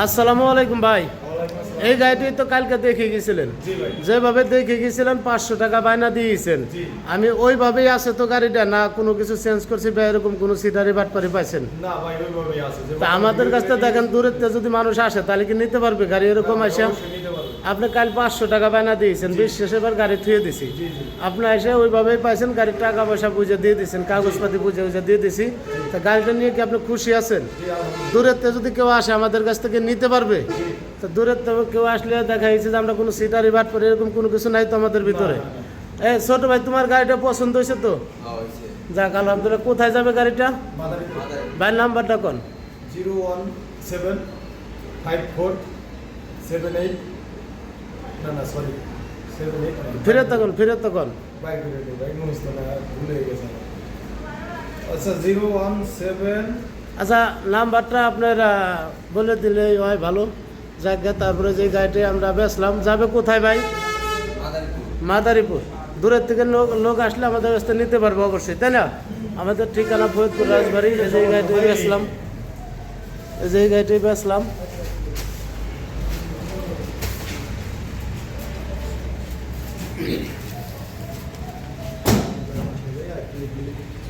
আসসালামু আলাইকুম ভাই। এই গাড়িটি তো কালকে দেখে গেছিলেন। যেভাবে দেখে গেছিলেন পাঁচশো টাকা বায়না দিয়েছেন। আমি ওইভাবেই আছে তো গাড়িটা না কোনো কিছু চেঞ্জ করছি বা এরকম কোনো সিটারি বাটপারি পাইছেন? তা আমাদের কাছ থেকে দেখেন দূরের যদি মানুষ আসে তাহলে কি নিতে পারবে? গাড়ি এরকম আসে। আপনি কাল পাঁচশো টাকা বায়না দিয়েছেন বিশ শেষে এবার গাড়ি থুয়ে দিছি। আপনি এসে ওইভাবেই পাইছেন গাড়ির টাকা পয়সা বুঝে দিয়ে দিয়েছেন কাগজপাতি বুঝে বুঝে দিয়ে দিছি। তা গাড়িটা নিয়ে কি আপনি খুশি আছেন? দূরের থেকে যদি কেউ আসে আমাদের কাছ থেকে নিতে পারবে তো দূরের থেকে কেউ আসলে দেখা যাচ্ছে যে আমরা কোনো সিটারি বাট করে এরকম কোনো কিছু নাই তো আমাদের ভিতরে। এ ছোট ভাই তোমার গাড়িটা পছন্দ হয়েছে তো? যাক আলহামদুলিল্লাহ। কোথায় যাবে গাড়িটা? ভাই নাম্বারটা কোন? Zero one seven five four seven eight না না সরি ফিরে তখন ফিরে তখন। বাইক বেরোতে বাইক মনে হচ্ছে না ভুলে গেছে আচ্ছা জিরো ওয়ান সেভেন আচ্ছা নাম্বারটা আপনার বলে দিলে হয় ভালো। যাক গে, তারপরে যে গাড়িটা আমরা বেচলাম যাবে কোথায় ভাই? মাদারীপুর। দূরের থেকে লোক লোক আসলে আমাদের কাছ থেকে নিতে পারব অবশ্যই তাই না? আমাদের ঠিকানা ফরিদপুর রাজবাড়ি এই যে এই গাড়িটি বেচলাম। এই যে এই Thank you.